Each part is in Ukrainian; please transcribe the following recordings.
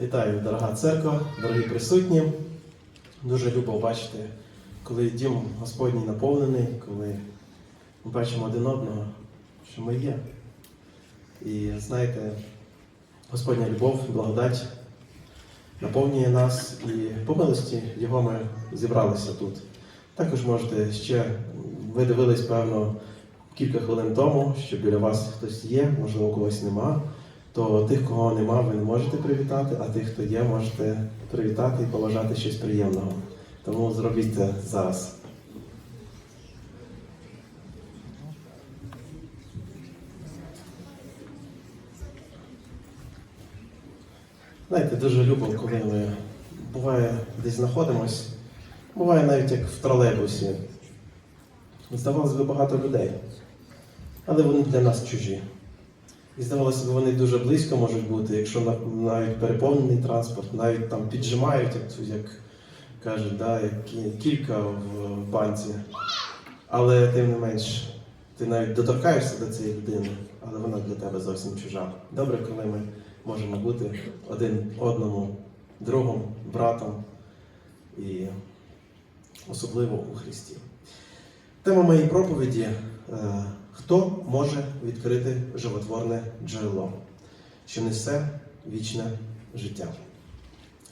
Вітаю, дорога церква, дорогі присутні. Дуже любо бачити, коли дім Господній наповнений, коли ми бачимо один одного, що ми є. І знаєте, Господня любов, благодать наповнює нас, і по милості Його ми зібралися тут. Також можете ще, ви дивились, певно, кілька хвилин тому, що біля вас хтось є, можливо, когось нема то тих, кого нема, ви не можете привітати, а тих, хто є, можете привітати і побажати щось приємного. Тому зробіть це зараз. Знаєте, дуже любо, коли ми буває десь знаходимось, буває навіть як в тролейбусі. Здавалося б, багато людей, але вони для нас чужі. І здавалося б, вони дуже близько можуть бути, якщо навіть переповнений транспорт, навіть там піджимають, як, як кажуть, да, як кілька в банці. Але тим не менш, ти навіть доторкаєшся до цієї людини, але вона для тебе зовсім чужа. Добре, коли ми можемо бути один одному другом, братом і особливо у Христі. Тема моєї проповіді е, Хто може відкрити животворне джерело, що несе вічне життя?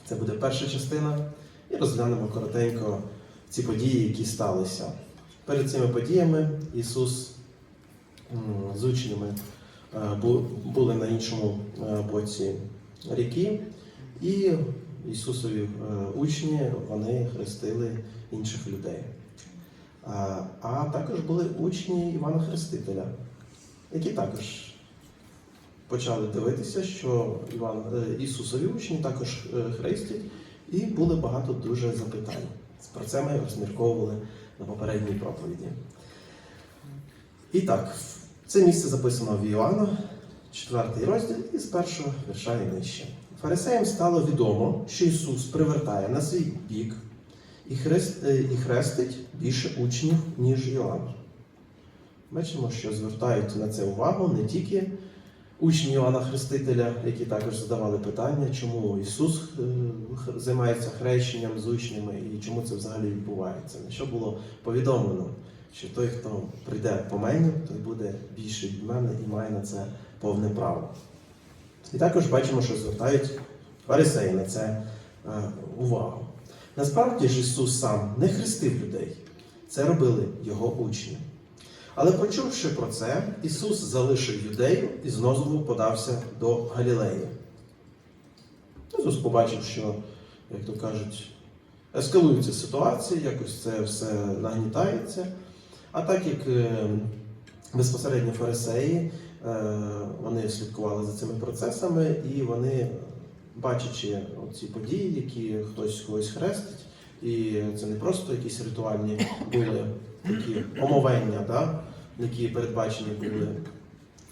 Це буде перша частина, і розглянемо коротенько ці події, які сталися. Перед цими подіями Ісус з учнями е, були на іншому е, боці ріки, і Ісусові е, учні вони хрестили інших людей. А, також були учні Івана Хрестителя, які також почали дивитися, що Іван, е, Ісусові учні також е, хрестять, і були багато дуже запитань. Про це ми розмірковували на попередній проповіді. І так, це місце записано в Іоанна, 4 розділ, і з першого вірша і нижче. Фарисеям стало відомо, що Ісус привертає на свій бік і, хрест, е, і хрестить більше учнів, ніж Йоанн. Бачимо, що звертають на це увагу не тільки учні Іоанна Хрестителя, які також задавали питання, чому Ісус е, займається хрещенням з учнями і чому це взагалі відбувається. На що було повідомлено, що той, хто прийде по мені, той буде більший від мене і має на це повне право. І також бачимо, що звертають фарисеї на це е, увагу. Насправді ж Ісус сам не хрестив людей, це робили його учні. Але почувши про це, Ісус залишив юдею і знову подався до Галілеї. Ісус побачив, що, як то кажуть, ескалується ситуація, якось це все нагнітається. А так як е, безпосередньо фарисеї, е, вони слідкували за цими процесами і вони бачачи ці події, які хтось когось хрестить, і це не просто якісь ритуальні були такі омовення, да, які передбачені були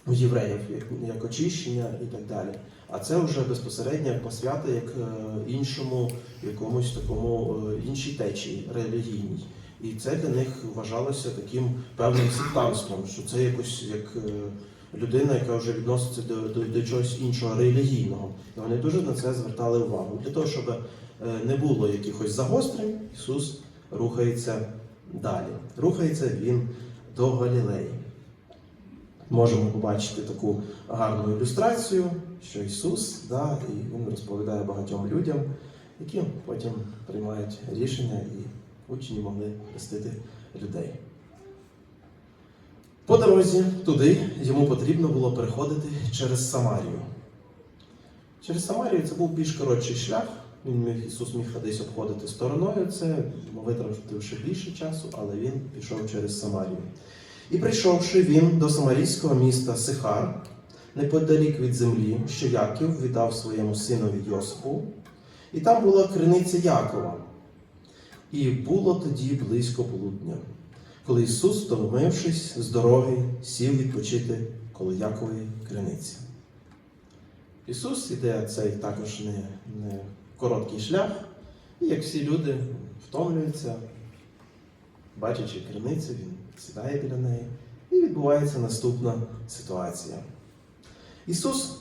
у євреїв, як, як очищення і так далі. А це вже безпосередньо посвята як е, іншому, якомусь такому е, іншій течії релігійній. І це для них вважалося таким певним сектантством, що це якось як е, людина, яка вже відноситься до, до, до чогось іншого релігійного. І вони дуже на це звертали увагу. Для того, щоб е, не було якихось загострень, Ісус рухається далі. Рухається він до Галілеї. Можемо побачити таку гарну ілюстрацію, що Ісус, да, і Він розповідає багатьом людям, які потім приймають рішення і учні могли хрестити людей. По дорозі туди йому потрібно було переходити через Самарію. Через Самарію це був більш коротший шлях. Він міг, Ісус міг десь обходити стороною це, витративши більше часу, але він пішов через Самарію. І прийшовши він до самарійського міста Сихар, неподалік від землі, що Яків віддав своєму синові Йосипу, і там була криниця Якова. І було тоді близько полудня, коли Ісус, втомившись з дороги, сів відпочити коло Якової криниці. Ісус іде цей також не, не короткий шлях, і як всі люди втомлюються, бачачи криницю, він сідає біля неї, і відбувається наступна ситуація. Ісус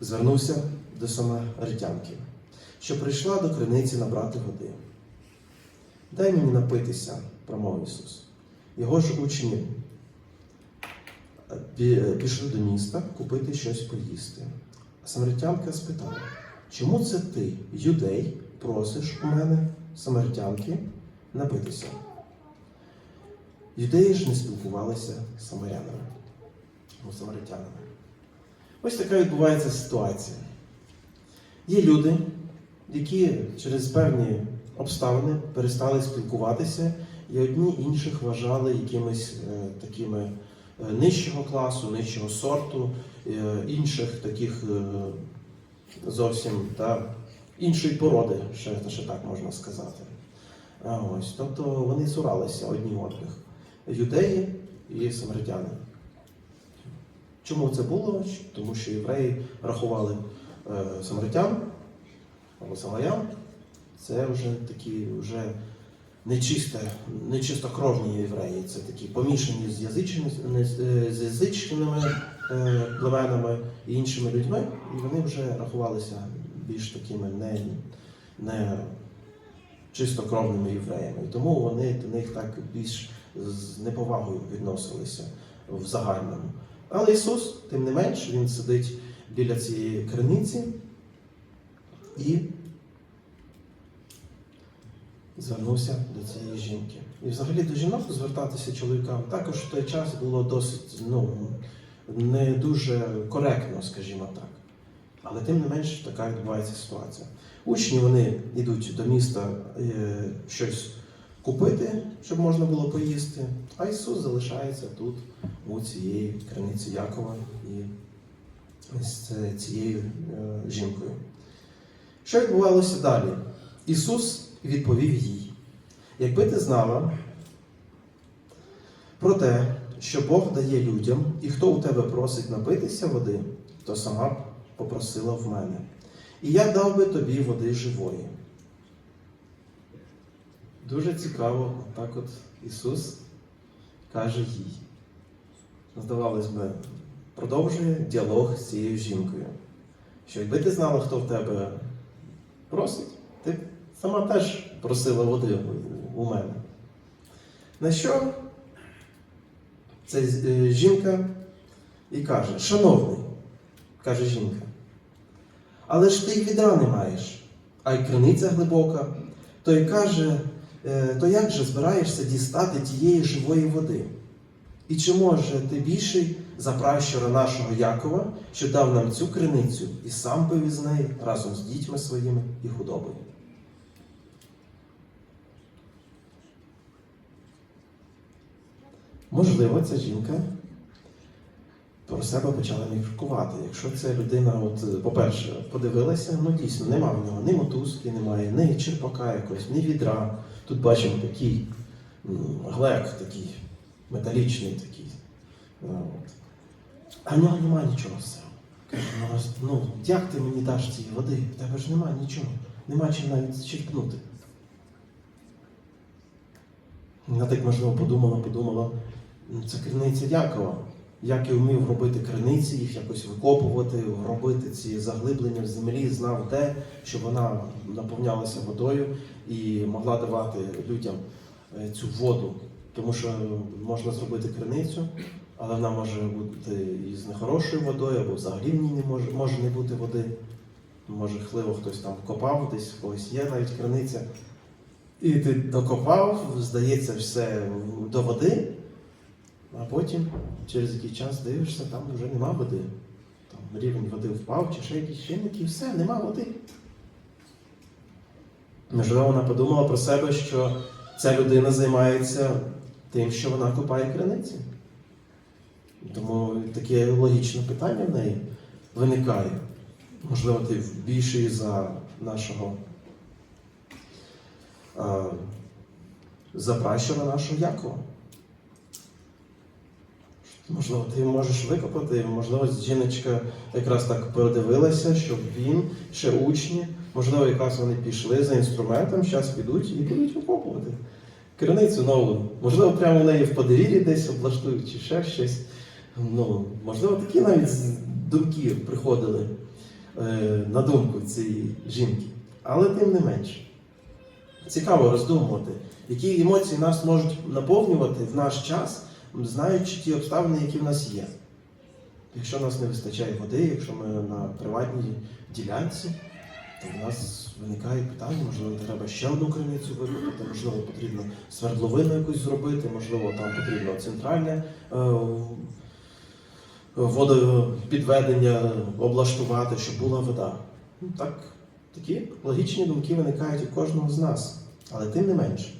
звернувся до самаритянки, що прийшла до криниці набрати води. Дай мені напитися, промовив Ісус. Його ж учні е, пішли до міста купити щось поїсти. Самаритянка спитала, чому це ти, юдей, просиш у мене, самаритянки, напитися? Юдеї ж не спілкувалися з самарянами, ну, самаритянами. Ось така відбувається ситуація. Є люди, які через певні обставини перестали спілкуватися, і одні інших вважали якимись е, такими е, нижчого класу, нижчого сорту, е, інших таких зовсім та, іншої породи, ще, ще так можна сказати. Ось, тобто вони цуралися одні одних юдеї і самаритяни. Чому це було? Тому що євреї рахували самаритян або самарян, це вже такі вже нечисте, нечистокровні євреї, це такі помішані з, язичними, з язичними е, племенами і іншими людьми, і вони вже рахувалися більш такими не, не чистокровними євреями. І тому вони до них так більш з неповагою відносилися в загальному. Але Ісус, тим не менш, Він сидить біля цієї криниці і звернувся до цієї жінки. І взагалі до жінок звертатися чоловікам також в той час було досить ну, не дуже коректно, скажімо так. Але тим не менш така відбувається ситуація. Учні вони йдуть до міста е, щось купити, щоб можна було поїсти, а Ісус залишається тут, у цієї криниці Якова і з цією е, жінкою. Що відбувалося далі? Ісус відповів їй: якби ти знала про те, що Бог дає людям, і хто у тебе просить напитися води, то сама б попросила в мене. І я дав би тобі води живої. Дуже цікаво, так от Ісус каже їй. Здавалось би, продовжує діалог з цією жінкою. Що якби ти знала, хто в тебе просить, ти сама теж просила води у мене. На що ця е, жінка і каже: Шановний, каже жінка, але ж ти й відра не маєш, а й криниця глибока. То й каже, «Е, то як же збираєшся дістати тієї живої води? І чи може ти більший за пращура нашого Якова, що дав нам цю криницю і сам пив із неї разом з дітьми своїми і худобою? Можливо, ця жінка про себе почала міркувати. Якщо ця людина, от, по-перше, подивилася, ну дійсно, нема в нього ні мотузки, немає, ні черпака якогось, ні відра. Тут бачимо такий глек, такий металічний такий. Ну, от. А в нього немає нічого. Каже, ну, ну як ти мені даш цієї води? В тебе ж немає нічого, нема чим навіть черпнути. Вона так можливо подумала, подумала, «Ну, це криниця Якова. Як і вмів робити криниці, їх якось викопувати, робити ці заглиблення в землі, знав де, щоб вона наповнялася водою і могла давати людям е, цю воду. Тому що можна зробити криницю, але вона може бути і з нехорошою водою, або взагалі в ній не може, може не бути води. Може, хливо хтось там копав, десь в когось є навіть криниця. І ти докопав, здається, все до води, а потім через який час дивишся, там вже нема води. Там рівень води впав, чи ще якісь чинники, і все, нема води. Можливо, вона подумала про себе, що ця людина займається тим, що вона копає криниці. Тому таке логічне питання в неї виникає. Можливо, ти більший за нашого а, за пращура нашого Якова. Можливо, ти можеш викопати, можливо, жіночка якраз так передивилася, щоб він, ще учні, можливо, якраз вони пішли за інструментом, зараз підуть і будуть викопувати. Криницю нову, можливо, прямо в неї в подвір'ї десь облаштують чи ще щось. Ну, можливо, такі навіть думки приходили. е, на думку цієї жінки. Але тим не менше. Цікаво роздумувати, які емоції нас можуть наповнювати в наш час, знаючи ті обставини, які в нас є. Якщо нас не вистачає води, якщо ми на приватній ділянці, то в нас виникає питання, можливо, треба ще одну криницю викопати, можливо, потрібно свердловину якусь зробити, можливо, там потрібно центральне е, водопідведення облаштувати, щоб була вода. Ну, так, такі логічні думки виникають у кожного з нас. Але тим не менше.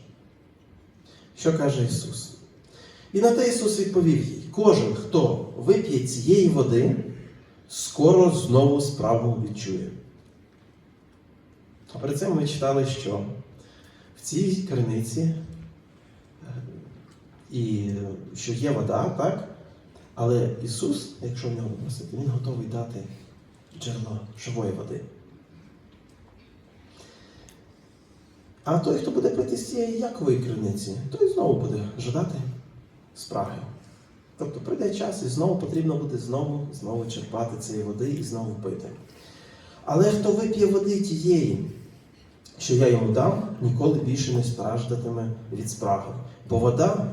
Що каже Ісус? І на те Ісус відповів їй: кожен, хто вип'є цієї води, скоро знову справу відчує. А перед цим ми читали, що в цій криниці е, і що є вода, так? Але Ісус, якщо в нього просити, Він готовий дати джерело живої води. А той, хто буде пити з цієї якової криниці, той знову буде жадати спраги. Тобто прийде час і знову потрібно буде знову, знову черпати цієї води і знову пити. Але хто вип'є води тієї, що я йому дам, ніколи більше не страждатиме від спраги. Бо вода,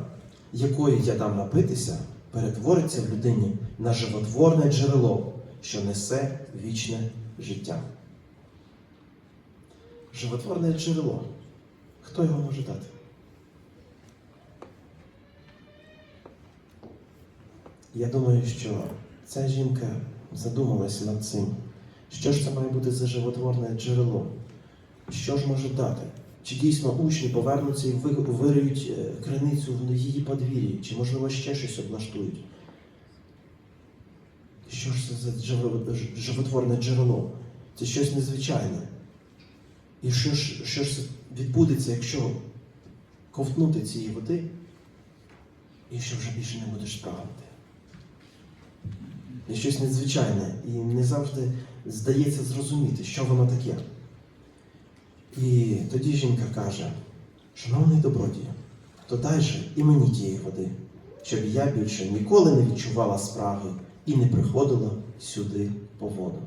якою я дам напитися, перетвориться в людині на животворне джерело, що несе вічне життя. Животворне джерело. Хто його може дати? Я думаю, що ця жінка задумалася над цим. Що ж це має бути за животворне джерело? Що ж може дати? Чи дійсно учні повернуться і вириють е, криницю в її подвір'ї, чи, можливо, ще щось облаштують? Що ж це за животворне джерело? Це щось незвичайне. І що ж, що ж відбудеться, якщо ковтнути цієї води, і що вже більше не будеш прагнути? Щось незвичайне, і не завжди здається зрозуміти, що воно таке. І тоді жінка каже: Шановний добродію, то дай же і мені тієї води, щоб я більше ніколи не відчувала спраги і не приходила сюди по воду.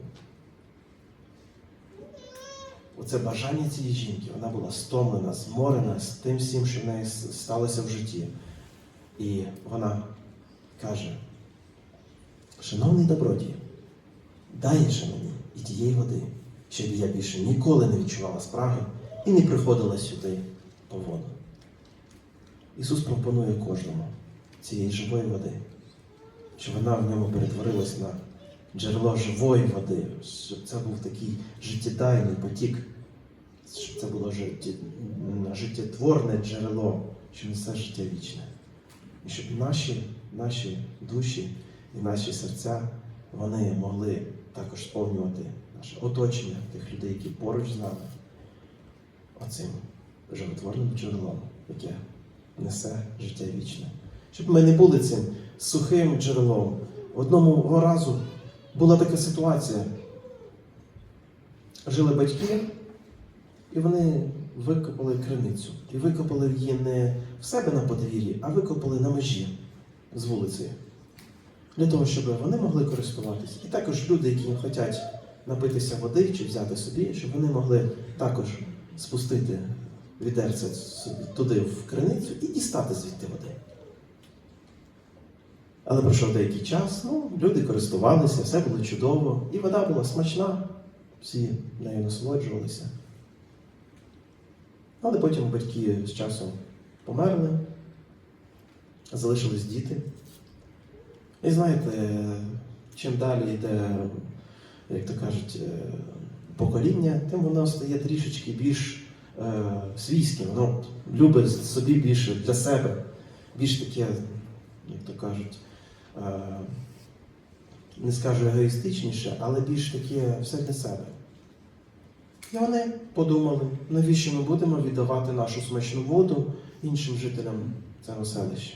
Оце бажання цієї жінки, вона була стомлена, зморена з тим всім, що в неї сталося в житті. І вона каже: Шановний добродію, дай же мені і тієї води, щоб я більше ніколи не відчувала спраги і не приходила сюди по воду. Ісус пропонує кожному цієї живої води, щоб вона в ньому перетворилась на джерело живої води, щоб це був такий життєдайний потік, щоб це було життєтворне джерело, що несе життя вічне. І щоб наші, наші душі і наші серця вони могли також сповнювати наше оточення тих людей, які поруч з нами, оцим животворним джерелом, яке несе життя вічне. Щоб ми не були цим сухим джерелом. Одному разу була така ситуація. Жили батьки, і вони викопали криницю. І викопали її не в себе на подвір'ї, а викопали на межі з вулиці. Для того, щоб вони могли користуватися. І також люди, які хочуть напитися води чи взяти собі, щоб вони могли також спустити відерце туди в криницю і дістати звідти води. Але пройшов деякий час, ну, люди користувалися, все було чудово, і вода була смачна, всі нею насолоджувалися. Але потім батьки з часом померли, залишились діти. І знаєте, чим далі йде, як то кажуть, е, покоління, тим воно стає трішечки більш е, свійським, воно любить собі більше для себе, більш таке, як то кажуть, е, не скажу егоїстичніше, але більш таке все для себе. І вони подумали, навіщо ми будемо віддавати нашу смачну воду іншим жителям цього селища.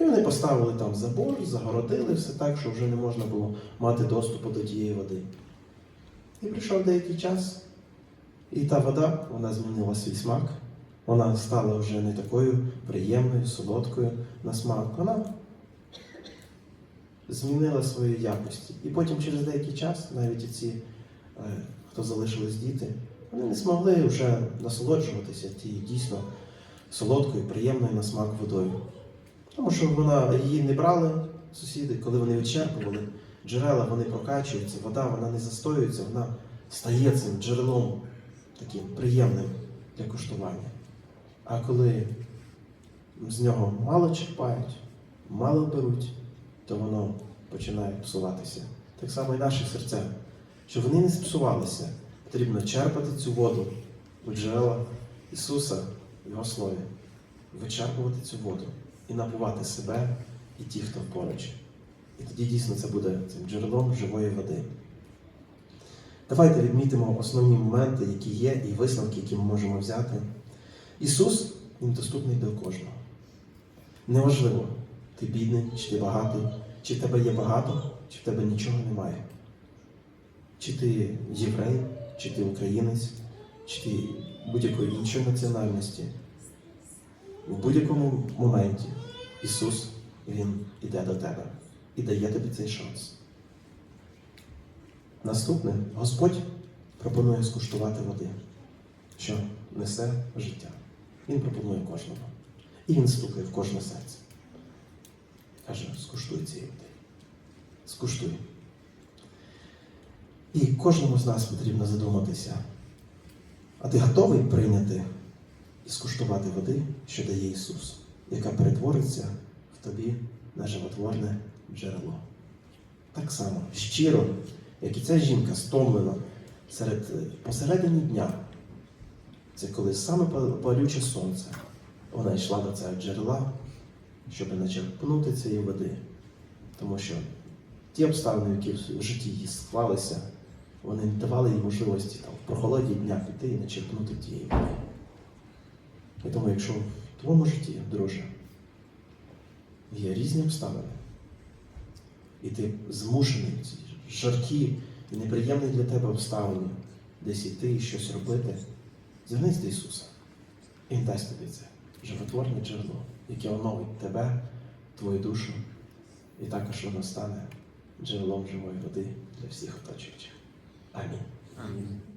І вони поставили там забор, загородили все так, що вже не можна було мати доступу до тієї води. І прийшов деякий час, і та вода вона змінила свій смак. Вона стала вже не такою приємною, солодкою на смак. Вона змінила свої якості. І потім через деякий час навіть ці, е, хто залишились діти, вони не змогли вже насолоджуватися тією дійсно солодкою, приємною на смак водою. Тому що вона її не брали сусіди, коли вони відчерпували джерела, вони прокачуються, вода вона не застоюється, вона стає цим джерелом таким приємним для коштування. А коли з нього мало черпають, мало беруть, то воно починає псуватися. Так само і наші серця. Щоб вони не спсувалися, потрібно черпати цю воду у джерела Ісуса в Його Слові, вичерпувати цю воду і напувати себе і ті, хто поруч. І тоді дійсно це буде цим джерелом живої води. Давайте відмітимо основні моменти, які є, і висновки, які ми можемо взяти. Ісус Він доступний до кожного. Неважливо, ти бідний, чи ти багатий, чи в тебе є багато, чи в тебе нічого немає. Чи ти єврей, чи ти українець, чи ти будь-якої іншої національності. В будь-якому моменті Ісус Він іде до тебе і дає тобі цей шанс. Наступне, Господь пропонує скуштувати води, що несе життя. Він пропонує кожному. І він стукає в кожне серце. Каже, скуштуй цієї води. Скуштуй. І кожному з нас потрібно задуматися. А ти готовий прийняти і скуштувати води, що дає Ісус, яка перетвориться в тобі на животворне джерело. Так само, щиро, як і ця жінка стомлена серед, посередині дня. Це коли саме палюче сонце. Вона йшла до цього джерела, щоб начерпнути цієї води. Тому що ті обставини, які в житті її склалися, вони не давали їй можливості там, в прохолоді дня піти і начерпнути тієї води. І тому, якщо в твоєму житті, друже, є різні обставини, і ти змушений ці жаркі і неприємні для тебе обставини десь іти і щось робити, звернись до Ісуса. І Він дасть тобі це животворне джерело, яке оновить тебе, твою душу, і також воно стане джерелом живої води для всіх оточуючих. Амінь. Амінь.